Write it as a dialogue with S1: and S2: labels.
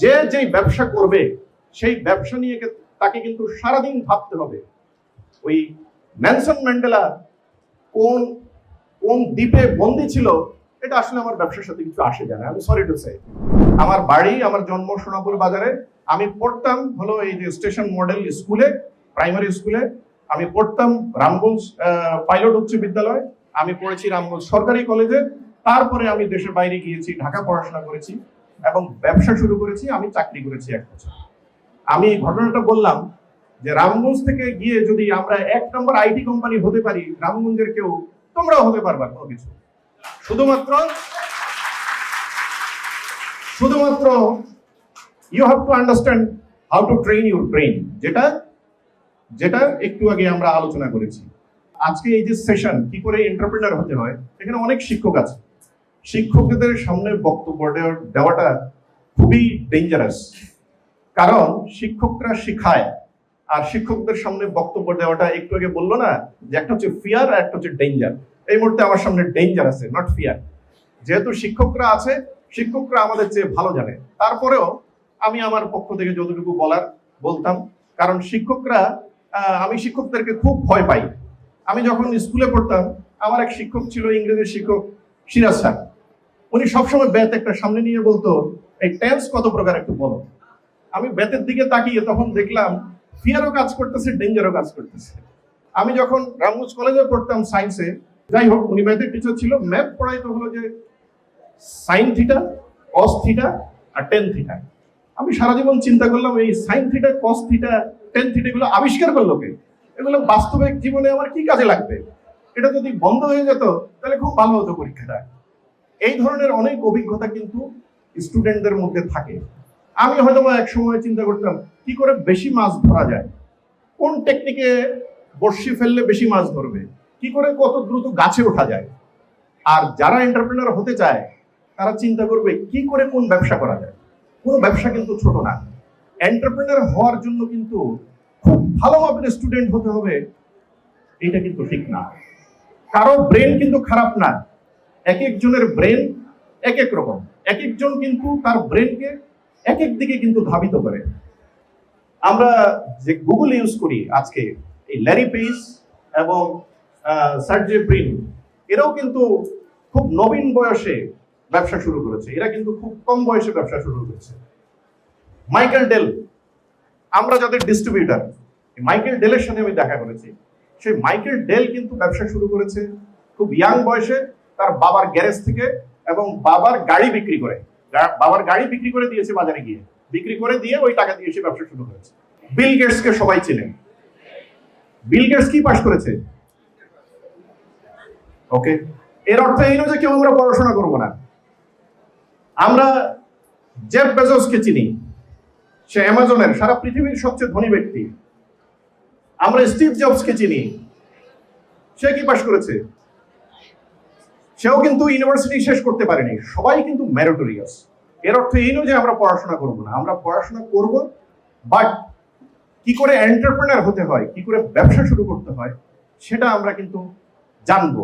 S1: যে যেই ব্যবসা করবে, সেই ব্যবসা নিয়ে তাকে কিন্তু সারাদিন ভাবতে হবে। ওই ন্যানসন ম্যান্ডেলা কোন কোন দ্বীপে বন্দি ছিল, এটা আসলে আমার ব্যবসার সাথে কিছু আসে যায় না। আমি সরি টু সে আমার বাড়ি, আমার জন্ম সোনাপুর বাজারে, আমি পড়তাম হলো এই যে স্টেশন মডেল স্কুলে, প্রাইমারি স্কুলে, আমি পড়তাম রামগঞ্জ পাইলট উচ্চ বিদ্যালয়, আমি পড়েছি রামগঞ্জ সরকারি কলেজে, তারপরে আমি দেশের বাইরে গিয়েছি, ঢাকা পড়াশোনা করেছি। এবং ব্যবসা শুরু করেছি, আমি চাকরি করেছি এক বছর। আমি ঘটনাটা বললাম যে রামগঞ্জ থেকে গিয়ে যদি আমরা এক নম্বর আইটি কোম্পানি হতে পারি, রামগঞ্জের কেউ, তোমরাও হতে পারবা কোনো কিছু। শুধুমাত্র শুধুমাত্র you have to understand how to train your brain যেটা যেটা একটু আগে আমরা আলোচনা করেছি। আজকে এই যে সেশন কি করে এন্টারপ্রেনার হতে হয়, এখানে অনেক শিক্ষক আছে। শিক্ষকদের সামনে বক্তব্য দেওয়া- দেওয়াটা খুবই ডেঞ্জারাস কারণ শিক্ষকরা শিখায়, আর শিক্ষকদের সামনে বক্তব্য দেওয়াটা একটু আগে বলল না, যে একটা হচ্ছে ফিয়ার আর একটা হচ্ছে ডেঞ্জার এই মুহূর্তে আমার সামনে ডেঞ্জার আছে নট ফিয়ার যেহেতু শিক্ষকরা আছে, শিক্ষকরা আমাদের চেয়ে ভালো জানে। তারপরেও আমি আমার পক্ষ থেকে যতটুকু বলার, বলতাম, কারণ শিক্ষকরা আমি শিক্ষকদেরকে খুব ভয় পাই। আমি যখন স্কুলে পড়তাম, আমার এক শিক্ষক ছিল ইংরেজির শিক্ষক, সিরাজ স্যার। উনি সবসময় ব্যাত একটা সামনে নিয়ে বলতো, এই টেন্স কত প্রকার একটু বলো। আমি ব্যাতের দিকে তাকিয়ে তখন দেখলাম ফিয়ারও কাজ করতেছে ডেঞ্জারও কাজ করতেছে। আমি যখন রামগঞ্জ কলেজে পড়তাম সায়েন্সে যাই হোক, উনি ম্যাথের টিচার ছিল ম্যাথ পড়াইতে হলো যে সাইন থিটা কস থিটা আর টেন থিটা আমি সারা জীবন চিন্তা করলাম, এই sine theta cos theta tan theta এগুলো আবিষ্কার করল কে? এগুলো বাস্তবিক জীবনে আমার কি কাজে লাগবে? এটা যদি বন্ধ হয়ে যেত, তাহলে খুব ভালো হতো পরীক্ষাটা। এই ধরনের অনেক অভিজ্ঞতা কিন্তু স্টুডেন্টদের মধ্যে থাকে। আমি হয়তো এক সময় চিন্তা করতাম, কি করে বেশি মাছ ধরা যায়? কোন টেকনিকে বর্ষি ফেললে বেশি মাছ ধরবে? কি করে কত দ্রুত গাছে ওঠা যায়? আর যারা এন্টারপ্রেনার হতে চায়, তারা চিন্তা করবে, কি করে কোন ব্যবসা করা যায়? কোনো ব্যবসা কিন্তু ছোট না। এন্টারপ্রেনার হওয়ার জন্য কিন্তু খুব ভালো মাপের স্টুডেন্ট হতে হবে, এটা কিন্তু ঠিক না। কারও ব্রেন কিন্তু খারাপ না। এক একজনের ব্রেন এক এক রকম। এক একজন কিন্তু তার ব্রেনকে এক এক দিকে কিন্তু ধাবিত করে। আমরা যে গুগল ইউজ করি আজকে, এই ল্যারি পেজ এবং সার্জে ব্রিন এরাও কিন্তু খুব নবীন বয়সে ব্যবসা শুরু করেছে। এরা কিন্তু খুব কম বয়সে ব্যবসা শুরু করেছে। মাইকেল ডেল আমরা যাদের ডিস্ট্রিবিউটার মাইকেল ডেলের সাথে আমি দেখা করেছি। সেই মাইকেল ডেল কিন্তু ব্যবসা শুরু করেছে খুব ইয়াং বয়সে। তার বাবার গ্যারেজ থেকে এবং বাবার গাড়ি বিক্রি করে। বাবার গাড়ি বিক্রি করে দিয়েছে বাজারে গিয়ে। বিক্রি করে দিয়ে ওই টাকা দিয়ে সে ব্যবসা শুরু করেছে। বিল গেটস কে সবাই চেনেন। বিল গেটস কি পাশ করেছে? ওকে। এর অর্থ এই নয় যে কেউ আমরা পড়াশোনা করব না। আমরা জেফ বেজোসকে চিনি। সে অ্যামাজনের সারা পৃথিবীর সবচেয়ে ধনী ব্যক্তি। আমরা স্টিভ জবসকে চিনি। সে কি পাশ করেছে? সেও কিন্তু ইউনিভার্সিটি শেষ করতে পারেনি। সবাই কিন্তু ম্যারিটোরিয়াস এর অর্থ এই নয় যে আমরা পড়াশোনা করব না। আমরা পড়াশোনা করব বাট কি করে এন্টারপ্রেনার হতে হয়, কি করে ব্যবসা শুরু করতে হয়, সেটা আমরা কিন্তু জানব।